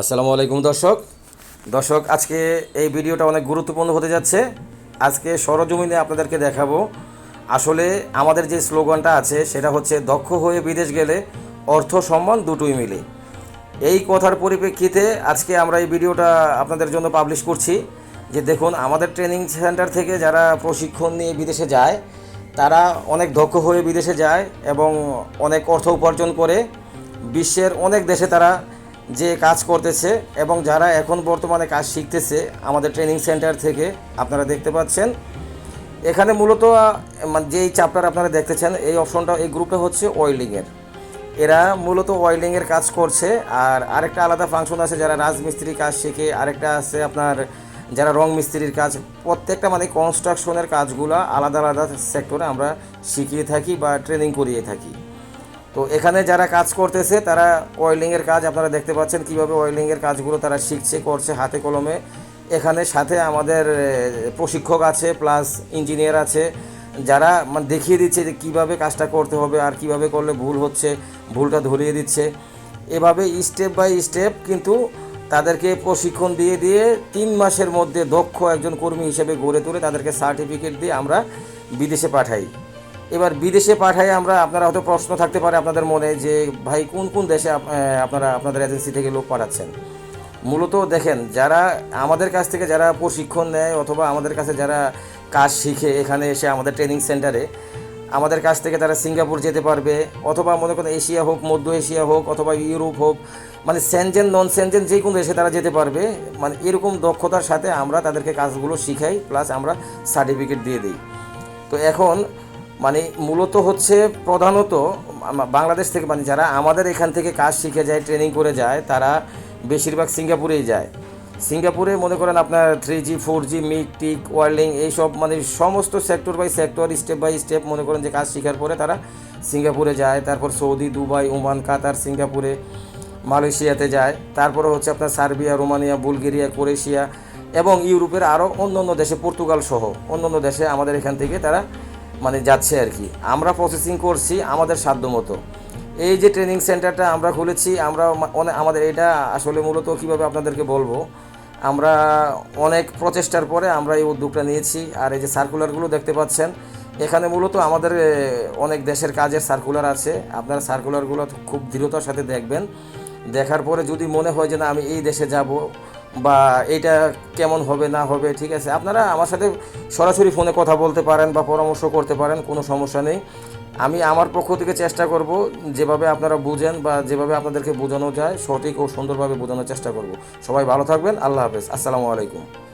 আসসালামু আলাইকুম দর্শক। দর্শক, আজকে এই ভিডিওটা অনেক গুরুত্বপূর্ণ হতে যাচ্ছে। আজকে সরজমিনে আপনাদেরকে দেখাবো। আসলে আমাদের যে স্লোগানটা আছে, সেটা হচ্ছে, দক্ষ হয়ে বিদেশ গেলে অর্থ সম্মান দুটোই মিলে। এই কথার পরিপ্রেক্ষিতে আজকে আমরা এই ভিডিওটা আপনাদের জন্য পাবলিশ করছি। যে দেখুন, আমাদের ট্রেনিং সেন্টার থেকে যারা প্রশিক্ষণ নিয়ে বিদেশে যায়, তারা অনেক দক্ষ হয়ে বিদেশে যায় এবং অনেক অর্থ উপার্জন করে। বিশ্বের অনেক দেশে তারা যে কাজ করতেছে এবং যারা এখন বর্তমানে কাজ শিখতেছে আমাদের ট্রেনিং সেন্টার থেকে আপনারা দেখতে পাচ্ছেন। এখানে মূলত মানে যেই চ্যাপ্টার আপনারা দেখতেছেন, এই অপশনটা এই গ্রুপটা হচ্ছে ওয়েল্ডিংয়ের এরা। মূলত ওয়েল্ডিংয়ের কাজ করছে আর আরেকটা আলাদা ফাংশন আছে যারা রাজমিস্ত্রি কাজ শিখে, আরেকটা আছে আপনার যারা রং মিস্ত্রির কাজ। প্রত্যেকটা মানে কনস্ট্রাকশনের কাজগুলো আলাদা আলাদা সেক্টরে আমরা শিখিয়ে থাকি বা ট্রেনিং করিয়ে থাকি। তো এখানে যারা কাজ করতেছে, তারা ওয়েল্ডিংয়ের কাজ আপনারা দেখতে পাচ্ছেন কীভাবে ওয়েল্ডিংয়ের কাজগুলো তারা শিখছে, করছে হাতে কলমে। এখানে সাথে আমাদের প্রশিক্ষক আছে প্লাস ইঞ্জিনিয়ার আছে, যারা মানে দেখিয়ে দিচ্ছে যে কীভাবে কাজটা করতে হবে আর কীভাবে করলে ভুল হচ্ছে, ভুলটা ধরিয়ে দিচ্ছে। এভাবে স্টেপ বাই স্টেপ কিন্তু তাদেরকে প্রশিক্ষণ দিয়ে দিয়ে তিন মাসের মধ্যে দক্ষ একজন কর্মী হিসেবে গড়ে তুলে তাদেরকে সার্টিফিকেট দিয়ে আমরা বিদেশে পাঠাই। এবার বিদেশে পাঠাই আমরা, আপনারা হয়তো প্রশ্ন থাকতে পারে আপনাদের মনে যে, ভাই, কোন কোন দেশে আপনারা, আপনাদের এজেন্সি থেকে লোক পাঠাচ্ছেন? মূলত দেখেন, যারা আমাদের কাছ থেকে যারা প্রশিক্ষণ নেয় অথবা আমাদের কাছে যারা কাজ শিখে, এখানে এসে আমাদের ট্রেনিং সেন্টারে আমাদের কাছ থেকে তারা সিঙ্গাপুর যেতে পারবে, অথবা মনে করেন এশিয়া হোক, মধ্য এশিয়া হোক, অথবা ইউরোপ হোক মানে সেনজেন নন সেনজেন যে কোনো দেশে তারা যেতে পারবে মানে এরকম দক্ষতার সাথে আমরা তাদেরকে কাজগুলো শিখাই প্লাস আমরা সার্টিফিকেট দিয়ে দিই। তো এখন মানে মূলত হচ্ছে প্রধানত বাংলাদেশ থেকে মানে যারা আমাদের এখান থেকে কাজ শিখে যায় ট্রেনিং করে যায়, তারা বেশিরভাগ সিঙ্গাপুরেই যায়। সিঙ্গাপুরে মনে করেন আপনার থ্রি জি ফোর জি মিক টিক ওয়ার্ল্ডিং এইসব মানে সমস্ত sector by sector step by step মনে করেন যে কাজ শেখার পরে তারা সিঙ্গাপুরে যায়। তারপর সৌদি, দুবাই, ওমান, কাতার সিঙ্গাপুরে, মালয়েশিয়াতে যায়। তারপরে হচ্ছে আপনার সার্বিয়া, রোমানিয়া, বুলগেরিয়া, ক্রোয়েশিয়া এবং ইউরোপের আরও অন্য অন্য দেশে পর্তুগাল সহ অন্য অন্য দেশে আমাদের এখান থেকে তারা মানে যাচ্ছে আর কি। আমরা প্রসেসিং করছি আমাদের সাধ্য মতো। এই যে ট্রেনিং সেন্টারটা আমরা খুলেছি, আমরা আমাদের এটা আসলে মূলত কীভাবে আপনাদেরকে বলব, আমরা অনেক প্রচেষ্টার পরে আমরা এই উদ্যোগটা নিয়েছি। আর এই যে সার্কুলারগুলো দেখতে পাচ্ছেন, এখানে মূলত আমাদের অনেক দেশের কাজের সার্কুলার আছে। আপনারা সার্কুলারগুলো খুব দৃঢ়তার সাথে দেখবেন। দেখার পরে যদি মনে হয় যে না, আমি এই দেশে যাব বা এটা কেমন হবে, না হবে, ঠিক আছে? আপনারা আমার সাথে সরাসরি ফোনে কথা বলতে পারেন বা পরামর্শ করতে পারেন, কোনো সমস্যা নেই। আমি আমার পক্ষ থেকে চেষ্টা করব যেভাবে আপনারা বুঝেন বা যেভাবে আপনাদেরকে বোঝানো যায়, সঠিক ও সুন্দরভাবে বোঝানোর চেষ্টা করব। সবাই ভালো থাকবেন, আল্লাহ হাফেজ। আসসালামু আলাইকুম।